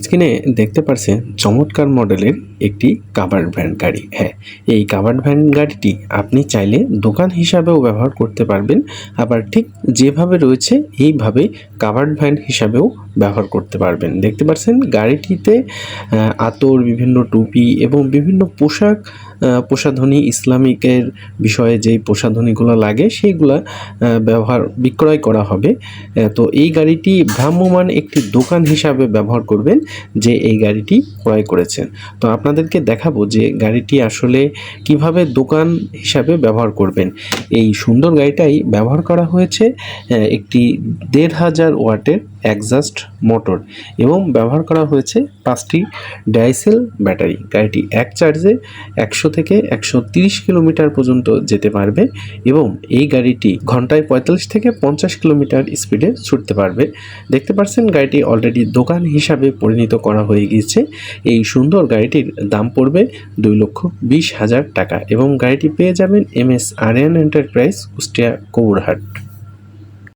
স্ক্রিনে দেখতে পারছেন চমৎকার মডেলের একটি কাভার্ড ভ্যান গাড়ি। হ্যাঁ এই কাভার্ড ভ্যান গাড়িটি আপনি চাইলে দোকান হিসাবেও ব্যবহার করতে পারবেন। আবার ঠিক যেভাবে রয়েছে, এইভাবে কাভার্ড ভ্যান হিসাবেও ব্যবহার করতে পারবেন। দেখতে পারছেন গাড়িটিতে আতর, বিভিন্ন টুপি এবং বিভিন্ন পোশাক প্রসাধনী ইসলামিকের বিষয়ে যেই প্রসাধনীগুলো লাগে, সেইগুলা ব্যবহার, বিক্রয় করা হবে। তো এই গাড়িটি ভ্রাম্যমান একটি দোকান হিসাবে ব্যবহার করবেন, যে এই গাড়িটি ক্রয় করেছেন। তো আপনাদেরকে দেখাবো যে গাড়িটি আসলে কীভাবে দোকান হিসাবে ব্যবহার করবেন। এই সুন্দর গাড়িটাই ব্যবহার করা হয়েছে একটি দেড় হাজার ওয়াটের একজাস্ট মোটর এবং ব্যবহার করা হয়েছে পাঁচটি ডাইসেল ব্যাটারি। গাড়িটি এক চার্জে একশো থেকে একশো তিরিশ কিলোমিটার পর্যন্ত যেতে পারবে এবং এই গাড়িটি ঘন্টায় পঁয়তাল্লিশ থেকে পঞ্চাশ কিলোমিটার স্পিডে ছুটতে পারবে। দেখতে পাচ্ছেন গাড়িটি অলরেডি দোকান হিসাবে পরিণত করা হয়ে গিয়েছে। এই সুন্দর গাড়িটির দাম পড়বে দুই লক্ষ বিশ হাজার টাকা এবং গাড়িটি পেয়ে যাবেন M S Ariyan enterprise Kushtia Kaurhat.